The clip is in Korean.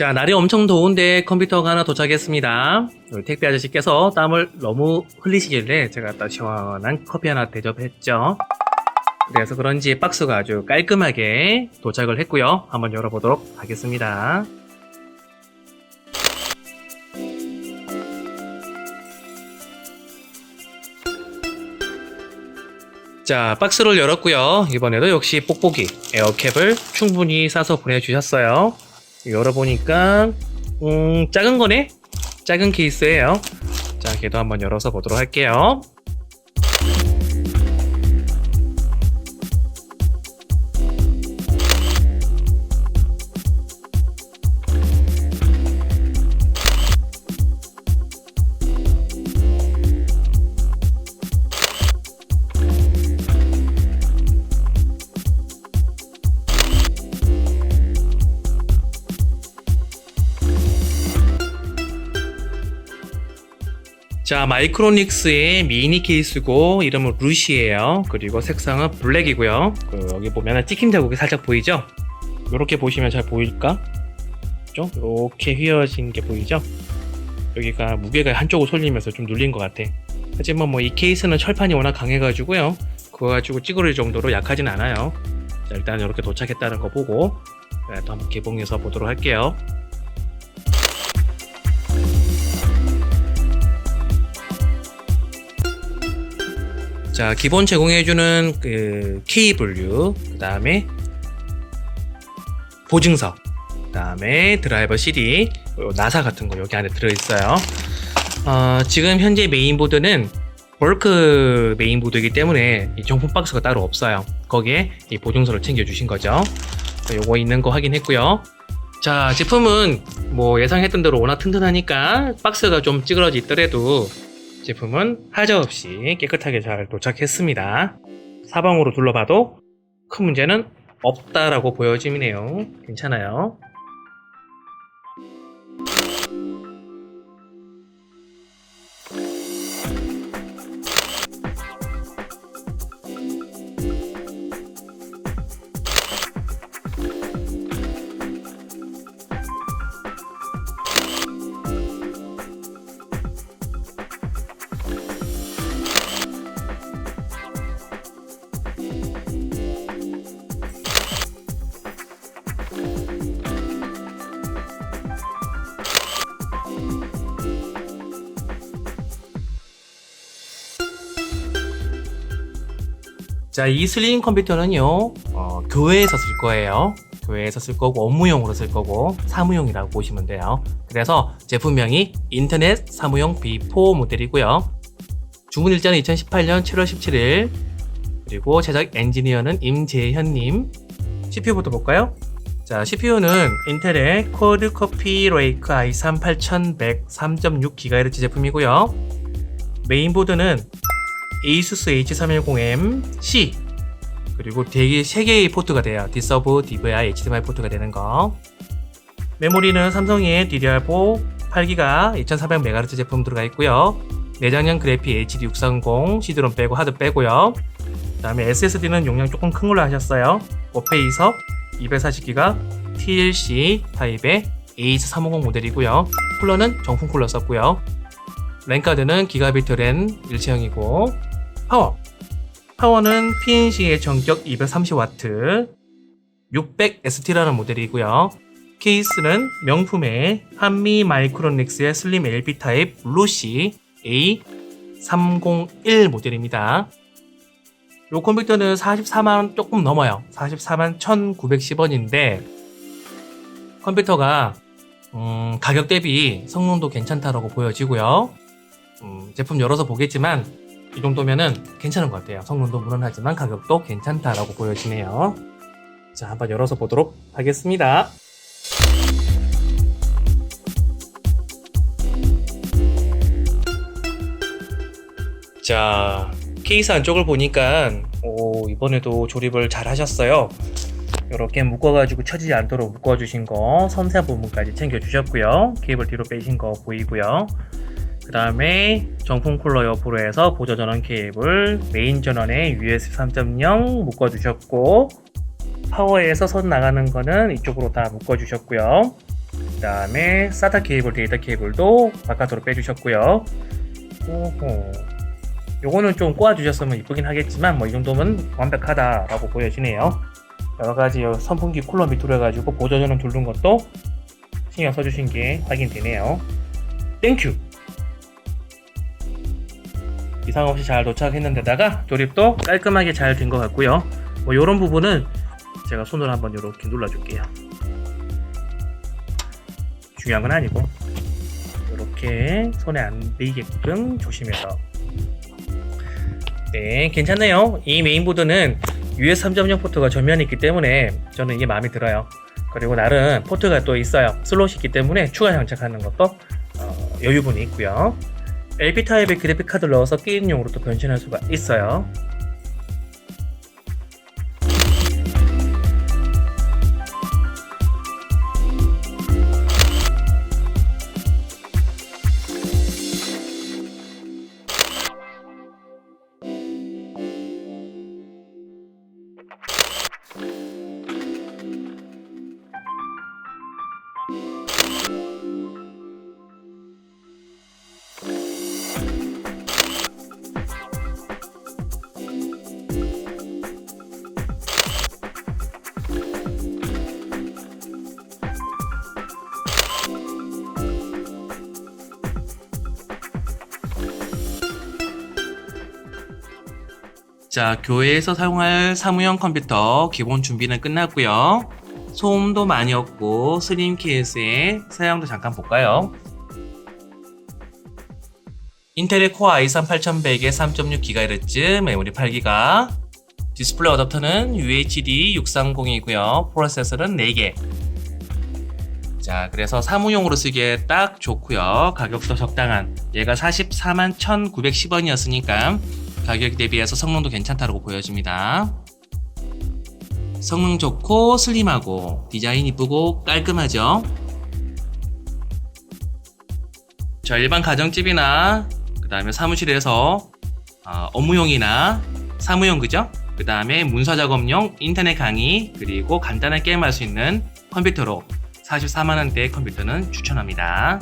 자, 날이 엄청 더운데 컴퓨터가 하나 도착했습니다. 우리 택배 아저씨께서 땀을 너무 흘리시길래 제가 또 시원한 커피 하나 대접했죠. 그래서 그런지 박스가 아주 깔끔하게 도착을 했고요. 한번 열어보도록 하겠습니다. 자, 박스를 열었고요. 이번에도 역시 뽁뽁이 에어캡을 충분히 싸서 보내주셨어요. 열어보니까 음, 작은 거네? 작은 케이스예요. 자, 걔도 한번 열어서 보도록 할게요. 자, 마이크로닉스의 미니 케이스고 이름은 루시예요. 그리고 색상은 블랙이고요. 그 여기 보면 찍힘 자국이 살짝 보이죠? 이렇게 보시면 잘 보일까? 좀 이렇게 휘어진 게 보이죠? 여기가 무게가 한쪽으로 쏠리면서 좀 눌린 것 같아. 하지만 뭐 이 케이스는 철판이 워낙 강해가지고요. 그거 가지고 찌그러질 정도로 약하진 않아요. 자, 일단 이렇게 도착했다는 거 보고 네, 또 한번 개봉해서 보도록 할게요. 자, 기본 제공해주는 그 케이블류, 그 다음에 보증서, 그 다음에 드라이버 CD, 나사 같은 거 여기 안에 들어있어요. 어, 지금 현재 메인보드는 벌크 메인보드이기 때문에 이 정품 박스가 따로 없어요. 거기에 이 보증서를 챙겨주신 거죠. 자, 요거 있는 거 확인했고요. 자, 제품은 뭐 예상했던 대로 워낙 튼튼하니까 박스가 좀 찌그러져 있더라도 제품은 하자 없이 깨끗하게 잘 도착했습니다. 사방으로 둘러봐도 큰 문제는 없다라고 보여지네요. 괜찮아요. 자, 이 슬림 컴퓨터는요, 어, 교회에서 쓸 거예요. 교회에서 쓸 거고, 업무용으로 쓸 거고, 사무용이라고 보시면 돼요. 그래서 제품명이 인터넷 사무용 B4 모델이고요. 주문 일자는 2018년 7월 17일, 그리고 제작 엔지니어는 임재현님. CPU부터 볼까요? 자, CPU는 인텔의 쿼드 커피 레이크 i3 8100 3.6GHz 제품이고요. 메인보드는 ASUS H310M C 그리고 되게 3개의 포트가 돼요. 디서브, DVI, HDMI 포트가 되는 거. 메모리는 삼성의 DDR4 8기가 2400MHz 제품 들어가 있고요. 내장형 그래픽 HD 630 CD롬 빼고 하드 빼고요. 그 다음에 SSD는 용량 조금 큰 걸로 하셨어요. 5페이서 240기가 TLC 타입의 AH350 모델이고요. 쿨러는 정품 쿨러 썼고요. 랜카드는 기가비트 랜 일체형이고 파워 파워는 PNC의 전격 230W 600ST라는 모델이고요. 케이스는 명품의 한미 마이크로닉스의 슬림 LB 타입 루시 A301 모델입니다. 이 컴퓨터는 44만 조금 넘어요. 44만 1910원인데 컴퓨터가 음, 가격 대비 성능도 괜찮다라고 보여지고요. 음, 제품 열어서 보겠지만 이 정도면은 괜찮은 것 같아요. 성능도 무난하지만 가격도 괜찮다라고 보여지네요. 자, 한번 열어서 보도록 하겠습니다. 자, 케이스 안쪽을 보니까 오, 이번에도 조립을 잘 하셨어요. 이렇게 묶어가지고 쳐지지 않도록 묶어주신 거 섬세한 부분까지 챙겨주셨고요. 케이블 뒤로 빼신 거 보이고요. 그그 다음에 정품 쿨러 옆으로 해서 보조 전원 케이블, 메인 전원에 USB 3.0 묶어주셨고, 파워에서 선 나가는 거는 이쪽으로 다 묶어주셨고요. 그 다음에 SATA 케이블, 데이터 케이블도 바깥으로 빼주셨고요. 오호. 요거는 좀 꼬아주셨으면 이쁘긴 하겠지만, 뭐 이 정도면 완벽하다라고 보여지네요. 여러 가지 선풍기 쿨러 밑으로 해가지고 보조 전원 두른 것도 신경 써주신 게 확인되네요. 땡큐! 이상 없이 잘 도착했는 데다가 조립도 깔끔하게 잘 된 것 같고요. 뭐 이런 부분은 제가 손으로 한번 이렇게 눌러줄게요. 중요한 건 아니고 이렇게 손에 안 베이게끔 조심해서 네 괜찮네요. 이 메인보드는 US 3.0 포트가 전면에 있기 때문에 저는 이게 마음에 들어요. 그리고 나름 포트가 또 있어요. 슬롯이 있기 때문에 추가 장착하는 것도 어, 여유분이 있고요. LP 타입의 그래픽 카드를 넣어서 게임용으로 또 변신할 수가 있어요. 자, 교회에서 사용할 사무용 컴퓨터 기본 준비는 끝났고요. 소음도 많이 없고 슬림 케이스의 사양도 잠깐 볼까요? 인텔의 코어 i3 8100에 3.6GHz, 메모리 8GB, 디스플레이 어댑터는 UHD 630이고요. 프로세서는 4개. 자, 그래서 사무용으로 쓰기에 딱 좋고요. 가격도 적당한. 얘가 44만 1,910원이었으니까 가격 대비해서 성능도 괜찮다고 보여집니다. 성능 좋고 슬림하고 디자인 이쁘고 깔끔하죠. 저 일반 가정집이나 그 다음에 사무실에서 어, 업무용이나 사무용 그죠? 그 다음에 문서 작업용 인터넷 강의 그리고 간단한 게임할 수 있는 컴퓨터로 44만원대의 컴퓨터는 추천합니다.